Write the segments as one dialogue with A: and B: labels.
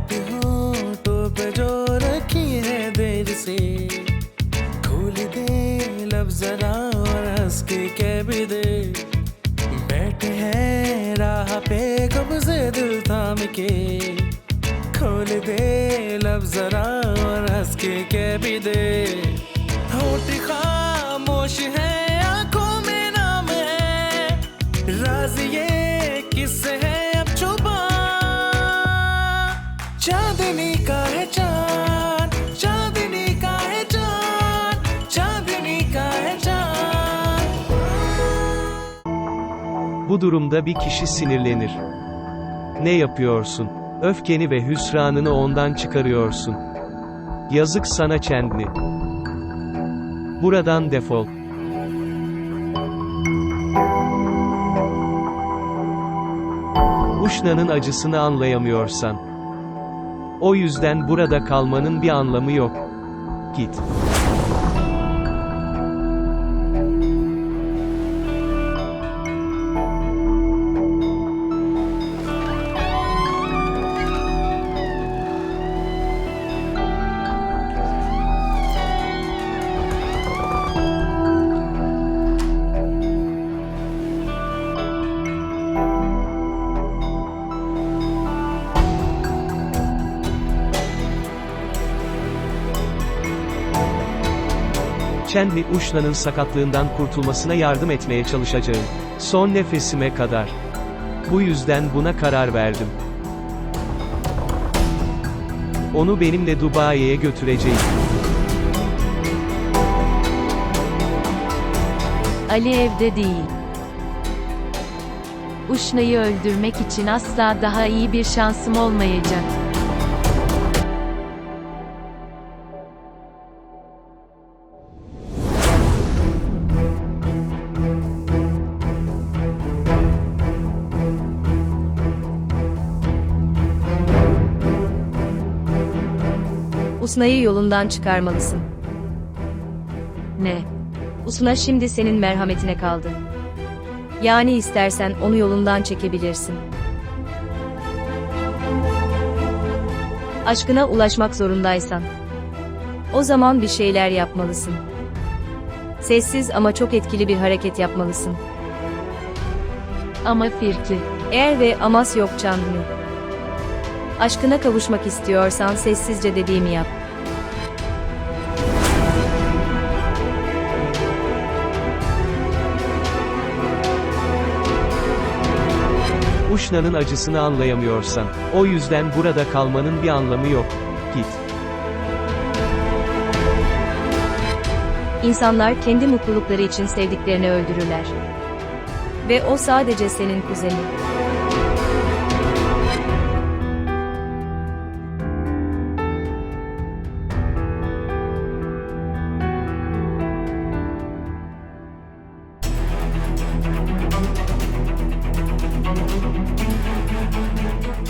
A: बात होठों पे जो रखी है देर से। खोल दे लब जरा और हंस के कह भी दे। बैठे हैं राह पे कब से दिल थाम के। खोल दे लब जरा और हंस के कह भी दे। होठ खामोश है, आँखों में नाम है। राज ये चांदनी का है चांद चांदनी का है चांद चांदनी का है चांद
B: Bu durumda bir kişi sinirlenir. Ne yapıyorsun? Öfkeni ve hüsranını ondan çıkarıyorsun. Yazık sana Chandni. Buradan defol. Uşna'nın acısını anlayamıyorsan. o yüzden burada kalmanın bir anlamı yok. Git. Chandni Uşna'nın sakatlığından kurtulmasına yardım etmeye çalışacağım. Son nefesime kadar. Bu yüzden buna karar verdim. Onu benimle Dubai'ye götüreceğim.
C: Ali evde değil. Uşna'yı öldürmek için asla daha iyi bir şansım olmayacak.
D: Usna'yı yolundan çıkarmalısın.
C: Ne?
D: Usna şimdi senin merhametine kaldı. Yani istersen onu yolundan çekebilirsin. Aşkına ulaşmak zorundaysan. O zaman bir şeyler yapmalısın. Sessiz ama çok etkili bir hareket yapmalısın.
C: Ama Firki.
D: Eğer ve amas yok Chandni. Aşkına kavuşmak istiyorsan sessizce dediğimi yap.
B: Uşna'nın acısını anlayamıyorsan, o yüzden burada kalmanın bir anlamı yok. Git.
D: İnsanlar kendi mutlulukları için sevdiklerini öldürürler. Ve o sadece senin kuzenin.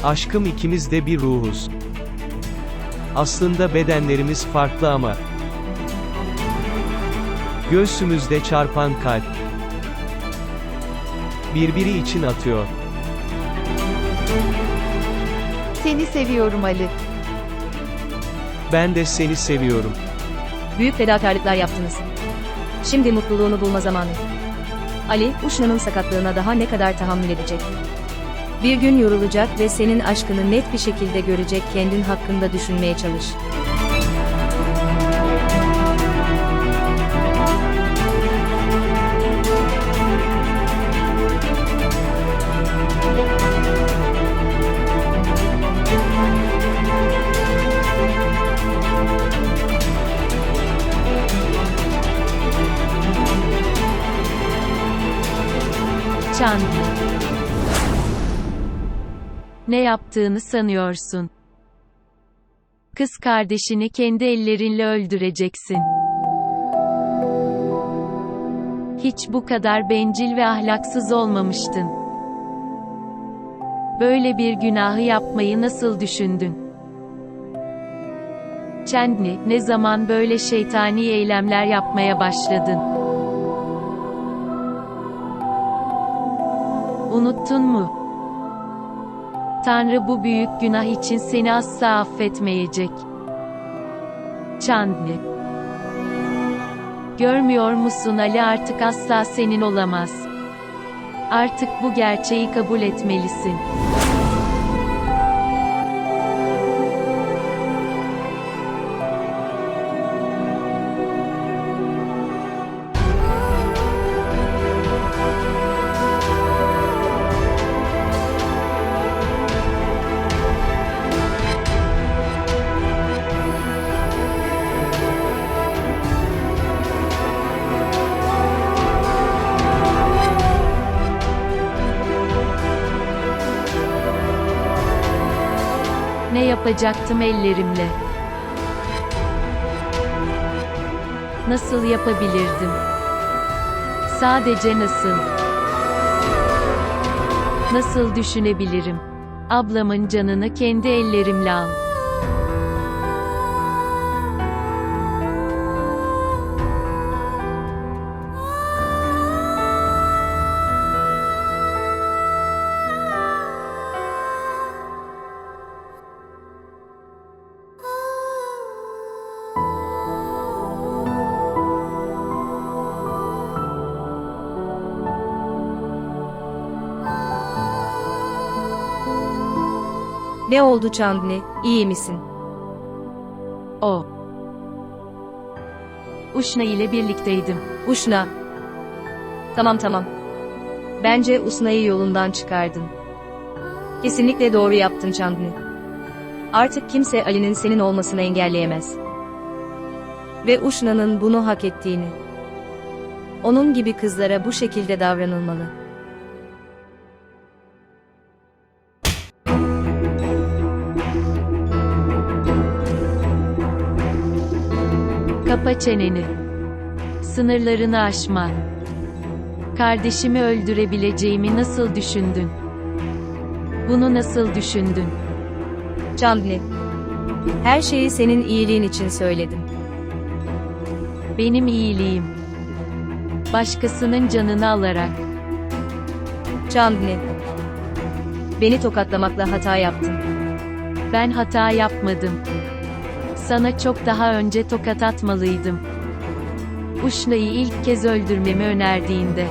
B: Aşkım ikimiz de bir ruhuz. Aslında bedenlerimiz farklı ama. Göğsümüzde çarpan kalp. Birbiri için atıyor.
C: Seni seviyorum Ali.
B: Ben de seni seviyorum.
D: Büyük fedakarlıklar yaptınız. Şimdi mutluluğunu bulma zamanı. Ali, Uşna'nın sakatlığına daha ne kadar tahammül edecek? Bir gün yorulacak ve senin aşkını net bir şekilde görecek kendin hakkında düşünmeye çalış.
C: Ne yaptığını sanıyorsun? Kız kardeşini kendi ellerinle öldüreceksin. Hiç bu kadar bencil ve ahlaksız olmamıştın. Böyle bir günahı yapmayı nasıl düşündün? Chandni, ne zaman böyle şeytani eylemler yapmaya başladın? Unuttun mu? Tanrı bu büyük günah için seni asla affetmeyecek. Chandni. Görmüyor musun Ali artık asla senin olamaz. Artık bu gerçeği kabul etmelisin. Yapacaktım ellerimle? Nasıl yapabilirdim? Sadece nasıl? Nasıl düşünebilirim? Ablamın canını kendi ellerimle al.
D: Ne oldu Chandni? İyi misin?
C: O. Uşna ile birlikteydim.
D: Uşna. Tamam tamam. Bence Usna'yı yolundan çıkardın. Kesinlikle doğru yaptın Chandni. Artık kimse Ali'nin senin olmasını engelleyemez. Ve Uşna'nın bunu hak ettiğini. Onun gibi kızlara bu şekilde davranılmalı.
C: Kapa çeneni. Sınırlarını aşma. Kardeşimi öldürebileceğimi nasıl düşündün? Bunu nasıl düşündün?
D: Chandni. Her şeyi senin iyiliğin için söyledim.
C: Benim iyiliğim. Başkasının canını alarak.
D: Chandni. Beni tokatlamakla hata yaptın.
C: Ben hata yapmadım. Sana çok daha önce tokat atmalıydım. Uşna'yı ilk kez öldürmemi önerdiğinde.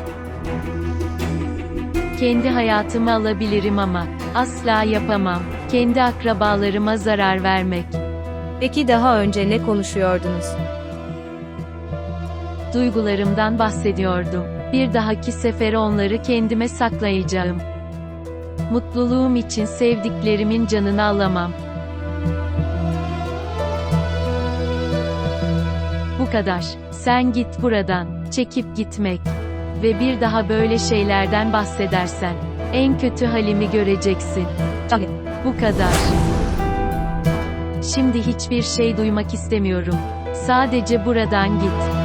C: Kendi hayatımı alabilirim ama asla yapamam. Kendi akrabalarıma zarar vermek.
D: Peki daha önce ne konuşuyordunuz?
C: Duygularımdan bahsediyordum. Bir dahaki sefere onları kendime saklayacağım. Mutluluğum için sevdiklerimin canını alamam. Kadar. Sen git buradan. Çekip gitmek. Ve bir daha böyle şeylerden bahsedersen, en kötü halimi göreceksin. Bu kadar. Şimdi hiçbir şey duymak istemiyorum. Sadece buradan git.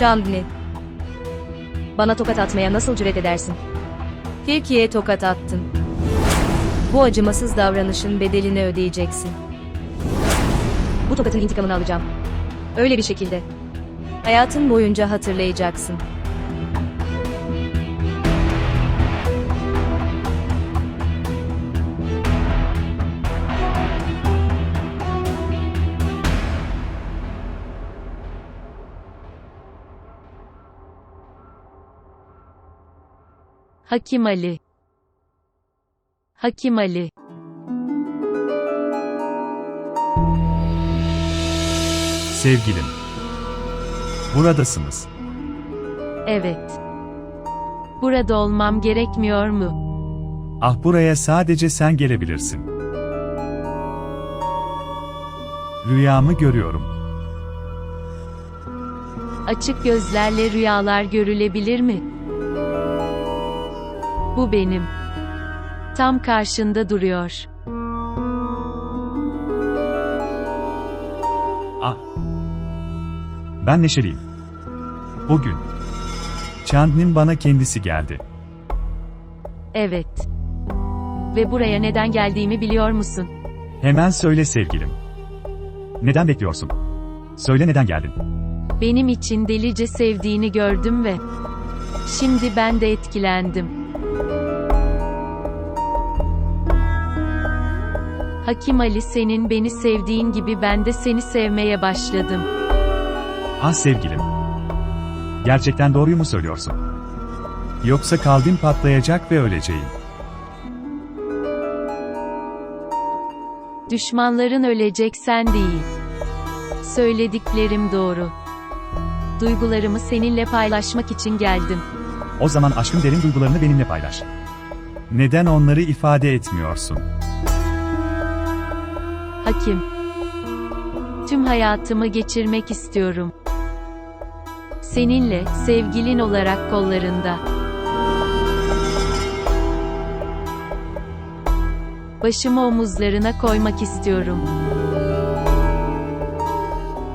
D: Chandni. Bana tokat atmaya nasıl cüret edersin? Tilkiye tokat attın. Bu acımasız davranışın bedelini ödeyeceksin. Bu tokatın intikamını alacağım. Öyle bir şekilde. Hayatın boyunca hatırlayacaksın.
C: Hakim Ali. Hakim Ali.
E: Sevgilim. Buradasınız.
C: Evet. Burada olmam gerekmiyor mu?
E: Ah buraya sadece sen gelebilirsin. Rüyamı görüyorum.
C: Açık gözlerle rüyalar görülebilir mi? Bu benim. Tam karşında duruyor.
E: Ah. Ben neşeliyim. Bugün. Chandni bana kendisi geldi.
C: Evet. Ve buraya neden geldiğimi biliyor musun?
E: Hemen söyle sevgilim. Neden bekliyorsun? Söyle neden geldin?
C: Benim için delice sevdiğini gördüm ve şimdi ben de etkilendim. Hakim Ali senin beni sevdiğin gibi ben de seni sevmeye başladım.
E: Ah sevgilim. Gerçekten doğruyu mu söylüyorsun? Yoksa kalbim patlayacak ve öleceğim.
C: Düşmanların ölecek sen değil. Söylediklerim doğru. Duygularımı seninle paylaşmak için geldim.
E: O zaman aşkın derin duygularını benimle paylaş. Neden onları ifade etmiyorsun?
C: Hakim. Tüm hayatımı geçirmek istiyorum. Seninle, sevgilin olarak kollarında. Başımı omuzlarına koymak istiyorum.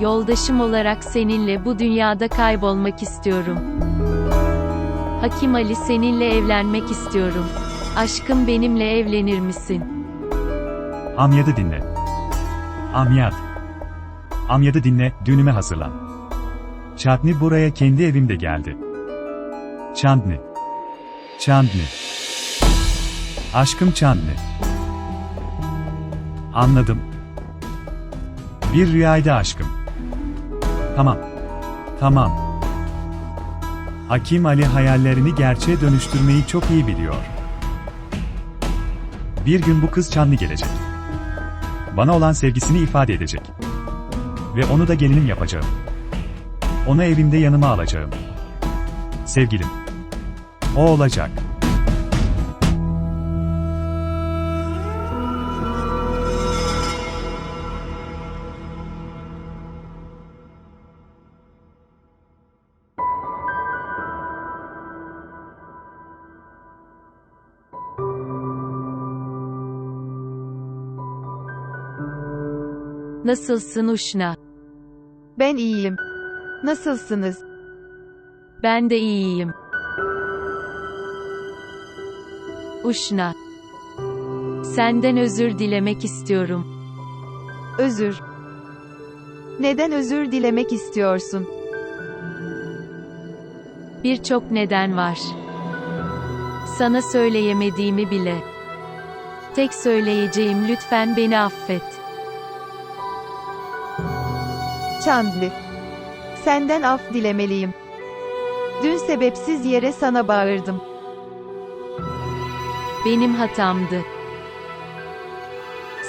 C: Yoldaşım olarak seninle bu dünyada kaybolmak istiyorum. Hakim Ali seninle evlenmek istiyorum. Aşkım benimle evlenir misin?
E: Amyad'ı dinle. Amyad. Amyad'ı dinle, düğünüme hazırlan. Chandni buraya kendi evimde geldi. Chandni. Chandni. Aşkım Chandni. Anladım. Bir rüyaydı aşkım. Tamam. Tamam. Hakim Ali hayallerini gerçeğe dönüştürmeyi çok iyi biliyor. Bir gün bu kız Chandni gelecek. Bana olan sevgisini ifade edecek. Ve onu da gelinim yapacağım. Onu evimde yanıma alacağım. Sevgilim. O olacak.
C: Nasılsın Uşna?
F: Ben iyiyim. Nasılsınız?
C: Ben de iyiyim. Uşna. Senden özür dilemek istiyorum.
F: Özür. Neden özür dilemek istiyorsun?
C: Birçok neden var. Sana söyleyemediğimi bile. Tek söyleyeceğim lütfen beni affet.
F: Chandli. Senden af dilemeliyim. Dün sebepsiz yere sana bağırdım.
C: Benim hatamdı.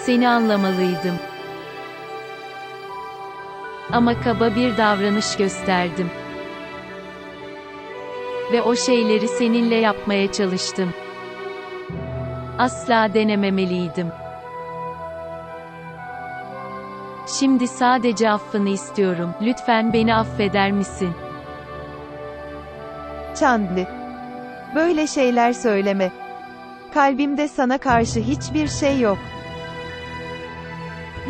C: Seni anlamalıydım. Ama kaba bir davranış gösterdim. Ve o şeyleri seninle yapmaya çalıştım. Asla denememeliydim. Şimdi sadece affını istiyorum. Lütfen beni affeder misin?
F: Chandli. Böyle şeyler söyleme. Kalbimde sana karşı hiçbir şey yok.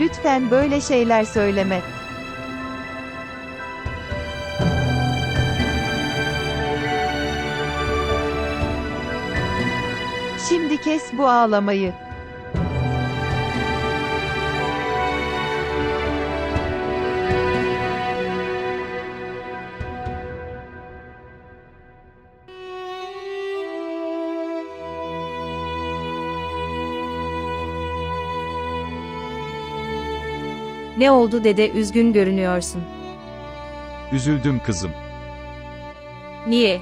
F: Lütfen böyle şeyler söyleme. Şimdi kes bu ağlamayı.
D: Ne oldu dede üzgün görünüyorsun.
G: Üzüldüm kızım.
D: Niye?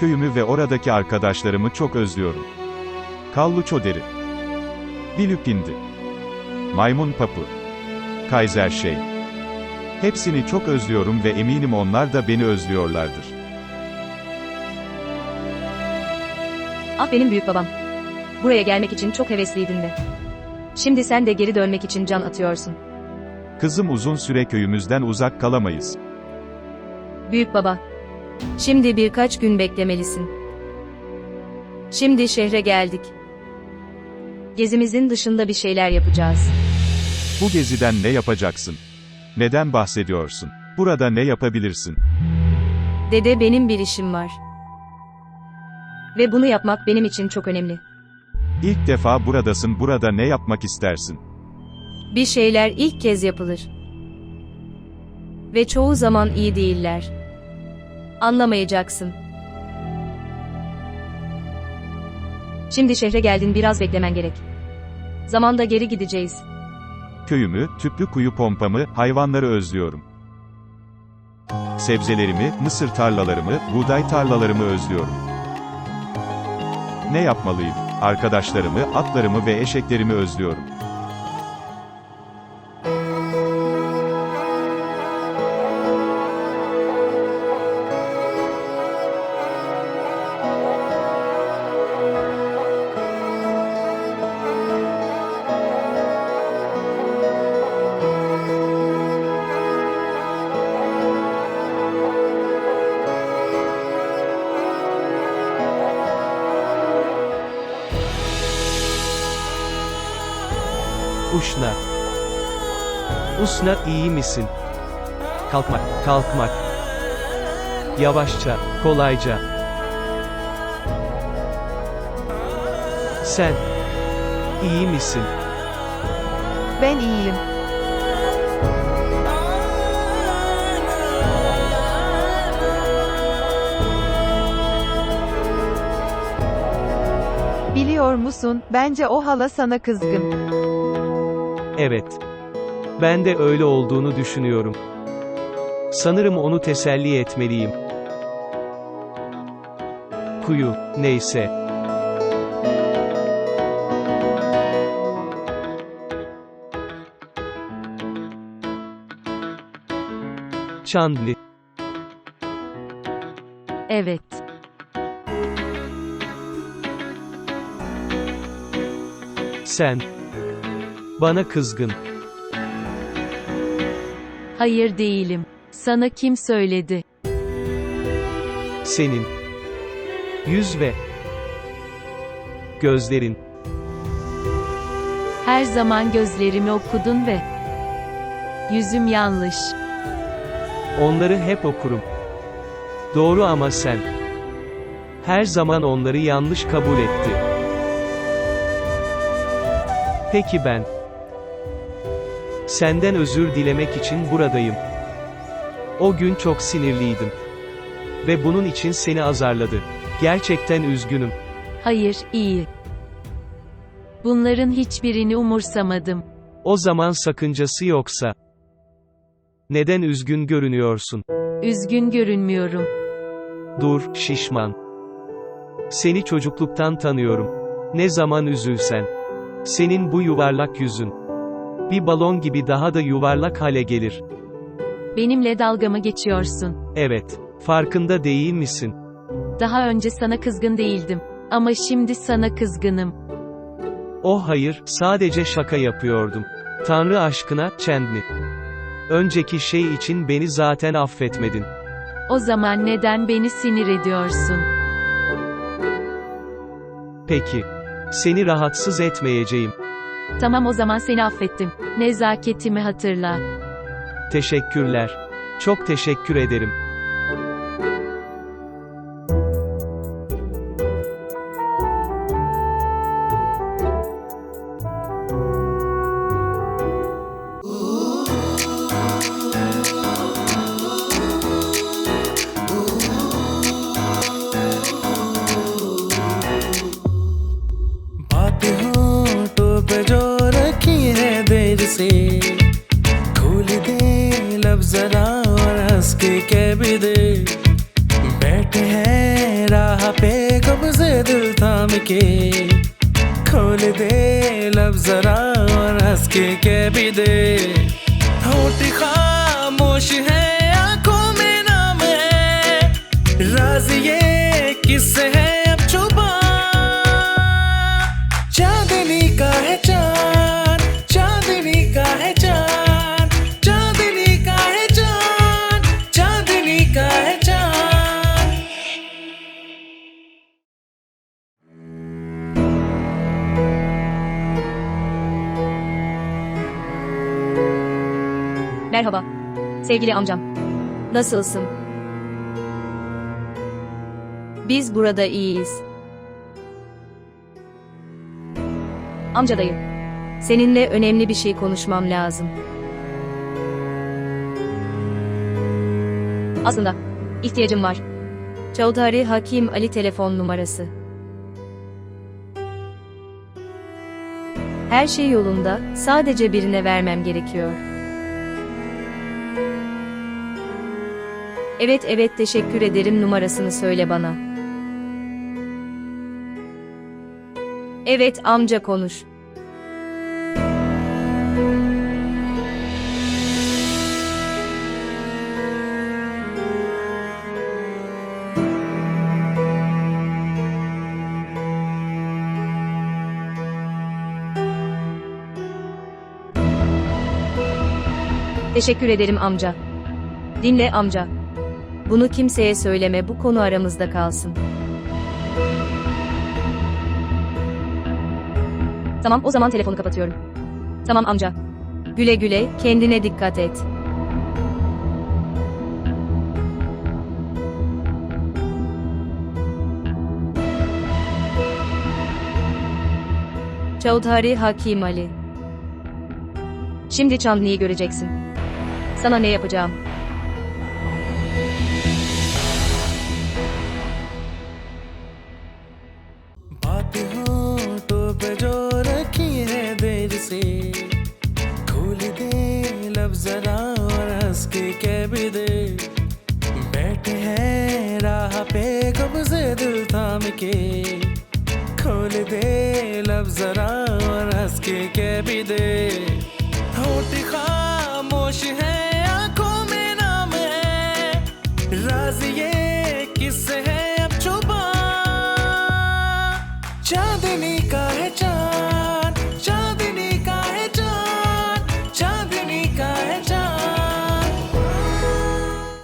G: Köyümü ve oradaki arkadaşlarımı çok özlüyorum. Kalluço deri. Dilüpindi. Maymun papı. Kaiser şey. Hepsini çok özlüyorum ve eminim onlar da beni özlüyorlardır.
D: Ah benim büyük babam. Buraya gelmek için çok hevesliydin de. Şimdi sen de geri dönmek için can atıyorsun.
G: Kızım uzun süre köyümüzden uzak kalamayız.
D: Büyük baba. Şimdi birkaç gün beklemelisin. Şimdi şehre geldik. Gezimizin dışında bir şeyler yapacağız.
G: Bu geziden ne yapacaksın? Neden bahsediyorsun? Burada ne yapabilirsin?
D: Dede benim bir işim var. Ve bunu yapmak benim için çok önemli.
G: İlk defa buradasın, burada ne yapmak istersin?
D: Bir şeyler ilk kez yapılır. Ve çoğu zaman iyi değiller. Anlamayacaksın. Şimdi şehre geldin biraz beklemen gerek. Zamanda geri gideceğiz.
G: Köyümü, tüplü kuyu pompamı, hayvanları özlüyorum. Sebzelerimi, mısır tarlalarımı, buğday tarlalarımı özlüyorum. Ne yapmalıyım? Arkadaşlarımı, atlarımı ve eşeklerimi özlüyorum.
B: Uşna. Usna iyi misin? Kalkmak, kalkmak. Yavaşça, kolayca. Sen. iyi misin?
F: Ben iyiyim. Biliyor musun, bence o hala sana kızgın.
B: Evet. Ben de öyle olduğunu düşünüyorum. Sanırım onu teselli etmeliyim. Kuyu, neyse. Chandni,
C: Evet.
B: sen. Bana kızgın.
C: Hayır değilim. Sana kim söyledi?
B: Senin. Yüz ve gözlerin.
C: Her zaman gözlerimi okudun ve yüzüm yanlış.
B: Onları hep okurum. Doğru ama sen. Her zaman onları yanlış kabul etti. Peki ben. Senden özür dilemek için buradayım. O gün çok sinirliydim. Ve bunun için seni azarladı. Gerçekten üzgünüm.
C: Hayır, iyi. Bunların hiçbirini umursamadım.
B: O zaman sakıncası yoksa. Neden üzgün görünüyorsun?
C: Üzgün görünmüyorum.
B: Dur, şişman. Seni çocukluktan tanıyorum. Ne zaman üzülsen. Senin bu yuvarlak yüzün. Bir balon gibi daha da yuvarlak hale gelir.
C: Benimle dalga mı geçiyorsun?
B: Evet. Farkında değil misin?
C: Daha önce sana kızgın değildim. Ama şimdi sana kızgınım.
B: Oh hayır, sadece şaka yapıyordum. Tanrı aşkına, Chandni. Önceki şey için beni zaten affetmedin.
C: O zaman neden beni sinir ediyorsun?
B: Peki. Seni rahatsız etmeyeceğim.
C: Tamam o zaman seni affettim. Nezaketimi hatırla.
B: Teşekkürler. Çok teşekkür ederim.
A: किससे है अब छुपा चांदनी का है चांद चांदनी का है चांद चांदनी का है चांद चांदनी का है चांद
D: Merhaba. Sevgili amcam. Nasılsın? Biz burada iyiyiz. Amca dayı. Seninle önemli bir şey konuşmam lazım. Aslında ihtiyacım var. Çavdari Hakim Ali telefon numarası. Her şey yolunda, sadece birine vermem gerekiyor. Evet evet teşekkür ederim numarasını söyle bana. Evet amca konuş. Teşekkür ederim amca. Dinle amca. Bunu kimseye söyleme bu konu aramızda kalsın. Tamam o zaman telefonu kapatıyorum. Tamam amca. Güle güle kendine dikkat et. Çavdari Hakim Ali. Şimdi Chandni'yi göreceksin. Sana ne yapacağım?
A: बात होठों जरा और के कह भी दे। बैठे हैं राह पे, कब से दिल थाम के खोल दे लब जरा के कह भी दे। होठ खा